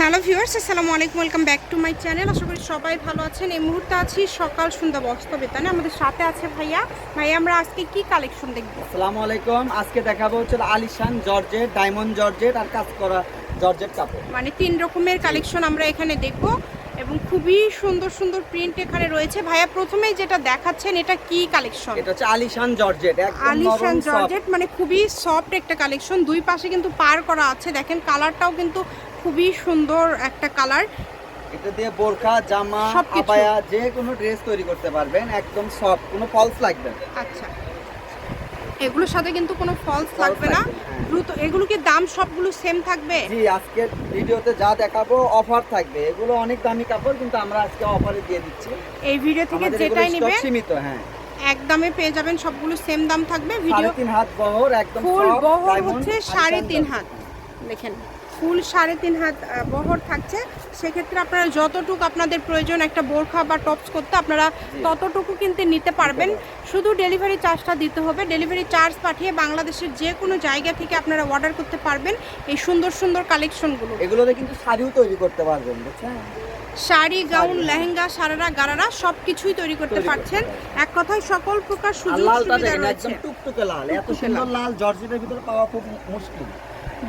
Hello viewers আসসালামু আলাইকুম welcome back to my channel. আশা করি সবাই ভালো আছেন। এই মুহূর্তে আছি সকাল সন্ধ্যা বস্তবেতানে আমাদের সাথে আছে ভাইয়া। ভাইয়া আমরা আজকে কি কালেকশন দেখব? আসসালামু আলাইকুম। আজকে দেখাবো হচ্ছে আলিশান জর্জেট ডায়মন্ড জর্জেট আর কাজ করা জর্জেট কাপড়। মানে তিন রকমের কালেকশন আমরা এখানে দেখব। এবং খুবই সুন্দর সুন্দর প্রিন্ট এখানে রয়েছে। ভাইয়া প্রথমেই যেটা দেখাচ্ছেন এটা কি কালেকশন এটা হচ্ছে আলিশান জর্জেট একদম আলিশান জর্জেট মানে খুবই সফট একটা কালেকশন দুই পাশে কিন্তু পার করা আছে। দেখেন কালারটাও কিন্তু খুবই সুন্দর একটা কালার এটা দিয়ে বোরখা জামা। আবায়া যে কোনো ড্রেস তৈরি করতে পারবেন একদম সফট কোনো ফলস লাগবে। আচ্ছা। এগুলোর সাথে কিন্তু কোনো ফলস লাগবে না। হ্যাঁ। দ্রুত এগুলো কি দাম সবগুলো সেম থাকবে? জি আজকে ভিডিওতে যা দেখাবো অফার থাকবে। এগুলো অনেক দামি কাপড় কিন্তু আমরা আজকে অফারে দিয়ে দিচ্ছি। এই ভিডিও থেকে যেটাই নেবেন সীমিত হ্যাঁ। এক দামে পেয়ে যাবেন সবগুলো সেম দাম থাকবে। ভিডিও তিন হাত বহর একদম ফুল বহর হচ্ছে সাড়ে তিন। হাত। দেখেন। ফুল সাড়ে তিন হাত বহর থাকছে। সেক্ষেত্রে আপনারা যতটুকু আপনাদের প্রয়োজন একটা বোরখা বা টপস করতে আপনারা ততটুকু কিন্তু নিতে পারবেন। শুধু ডেলিভারি চার্জটা দিতে হবে। ডেলিভারি চার্জ পাঠিয়ে বাংলাদেশের যে কোনো জায়গা থেকে আপনারা অর্ডার করতে পারবেন এই সুন্দর সুন্দর কালেকশনগুলো এগুলোতে কিন্তু শাড়িও তৈরি করতে পারবেন বুঝছেন? শাড়ি গাউন লেহেঙ্গা সারারা গারারা সব কিছুই তৈরি করতে পারছেন। এক কথায় সকল প্রকার সুযোগ সুবিধা রয়েছে। একদম টুকটুকে লাল। এত সুন্দর লাল। লাল জর্জেটের ভিতরে পাওয়া খুব মুশকিল।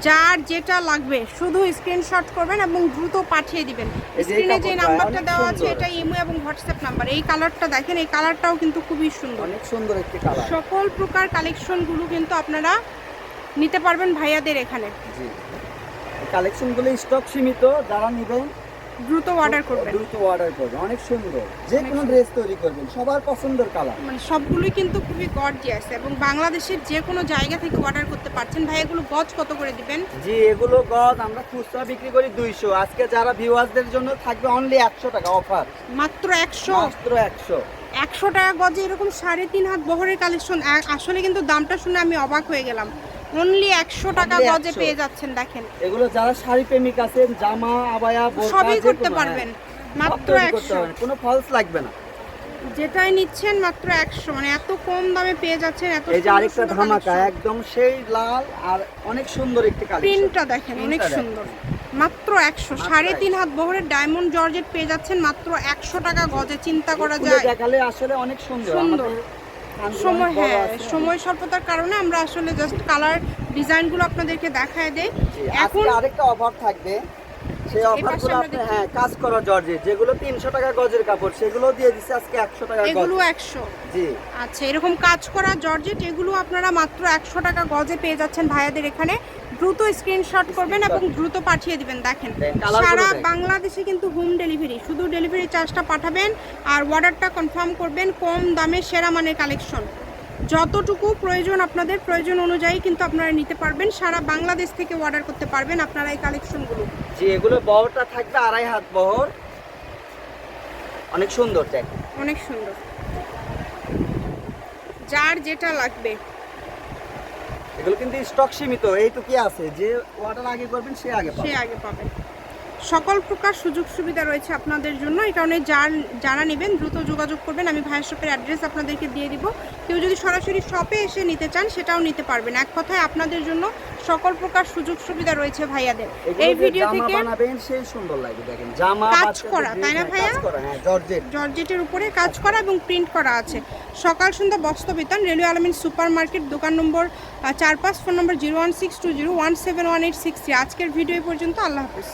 যার যেটা লাগবে শুধু স্ক্রিনশট করবেন এবং দ্রুত পাঠিয়ে দিবেন। স্ক্রিনে যে নাম্বারটা দেওয়া আছে এটা ইমো এবং হোয়াটসঅ্যাপ নাম্বার এই কালারটা দেখেন এই কালারটাও কিন্তু খুবই সুন্দর। অনেক সুন্দর একটি কালার সকল প্রকার কালেকশনগুলো কিন্তু আপনারা নিতে পারবেন ভাইয়াদের এখানে। জি। কালেকশনগুলো স্টক সীমিত যারা নেবেন দ্রুত অর্ডার করবেন। দ্রুত অর্ডার করবেন অনেক সুন্দর। যে কোনো ড্রেস তৈরি করবেন সবার পছন্দের কালার মানে সবগুলোই কিন্তু খুবই গর্জিয়াস এবং বাংলাদেশের যে কোনো জায়গা থেকে অর্ডার করতে পারছেন। ভাই এগুলো গজ কত করে দিবেন? জি এগুলো গজ আমরা খুচরা বিক্রি করি দুইশো। আজকে যারা ভিউয়ার্সদের জন্য থাকবে অনলি একশো টাকা অফার মাত্র একশো? মাত্র একশো। একশো টাকা গজে এরকম সাড়ে তিন হাত বহরের কালেকশন আসলে কিন্তু দামটা শুনে আমি অবাক হয়ে গেলাম। অনলি একশো টাকা গজে পেয়ে যাচ্ছেন দেখেন। এগুলো যারা শাড়ি প্রেমিক আছেন জামা আবায়া সবই করতে পারবেন। হ্যাঁ, মাত্র তৈরি করতে একশো। পারবেন, কোনো ফলস লাগবে না। যেটাই নিচ্ছেন মাত্র একশো। মানে এত কম দামে পেয়ে যাচ্ছেন এত এই যে আরেকটা ধামাকা একদম সেই লাল আর অনেক সুন্দর একটি কালেকশন। প্রিন্টটা দেখেন অনেক সুন্দর। মাত্র একশো। সাড়ে তিন হাত বহরের ডায়মন্ড জর্জেট পেয়ে যাচ্ছেন মাত্র একশো টাকা গজে। চিন্তা করা যায়। দেখালে আসলে অনেক সুন্দর। সুন্দর। সময় হ্যাঁ সময় স্বল্পতার কারণে আমরা আসলে জাস্ট কালার ডিজাইনগুলো আপনাদেরকে দেখায় দেই। এখন আরেকটা অফার থাকবে। সেই অফারগুলো আপনি হ্যাঁ কাজ করা জর্জেট যেগুলো তিনশো টাকা গজের কাপড় সেগুলো দিয়ে দিচ্ছে আজকে একশো টাকা গজ। এগুলো একশো। জি। আচ্ছা এরকম কাজ করা জর্জেট এগুলো আপনারা মাত্র একশো টাকা গজে পেয়ে যাচ্ছেন ভাইয়াদের এখানে। দ্রুত স্ক্রিনশট করবেন এবং দ্রুত পাঠিয়ে দিবেন দেখেন। সারা বাংলাদেশে কিন্তু হোম ডেলিভারি শুধু ডেলিভারি চার্জটা পাঠাবেন আর অর্ডারটা কনফার্ম করবেন কম দামে সেরা মানের কালেকশন যতটুকু প্রয়োজন আপনাদের প্রয়োজন অনুযায়ী কিন্তু আপনারা নিতে পারবেন। সারা বাংলাদেশ থেকে অর্ডার করতে পারবেন আপনারা এই কালেকশনগুলো জি এগুলো বহরটা থাকবে আড়াই হাত বহর। অনেক সুন্দর দেখ অনেক সুন্দর। যার যেটা লাগবে। এগুলো কিন্তু স্টক সীমিত। এইটুকি আছে? যে অর্ডার আগে করবেন, সে আগে সে আগে পাবেন সকল প্রকার সুযোগ সুবিধা রয়েছে আপনাদের জন্য। এই কারণে যার যারা নেবেন, দ্রুত যোগাযোগ করবেন। আমি ভাইয়ের শপের অ্যাড্রেস আপনাদেরকে দিয়ে দিব। কেউ যদি সরাসরি শপে এসে নিতে চান সেটাও নিতে পারবেন। এক কথায় আপনাদের জন্য সকল প্রকার সুযোগ সুবিধা রয়েছে ভাইয়াদের। এই ভিডিও থেকে সেই সুন্দর লাগে দেখেন। জামা কাজ করা, তাই না ভাইয়া? জর্জেট। জর্জেটের উপরে কাজ করা এবং প্রিন্ট করা আছে। সকাল সন্ধ্যা বস্ত্রবিতান রেলওয়ে আলমিন সুপার মার্কেট দোকান নম্বর চার পাঁচ ফোন নম্বর zero one six two zero one seven one eight six আজকের ভিডিও পর্যন্ত আল্লাহ হাফিজ।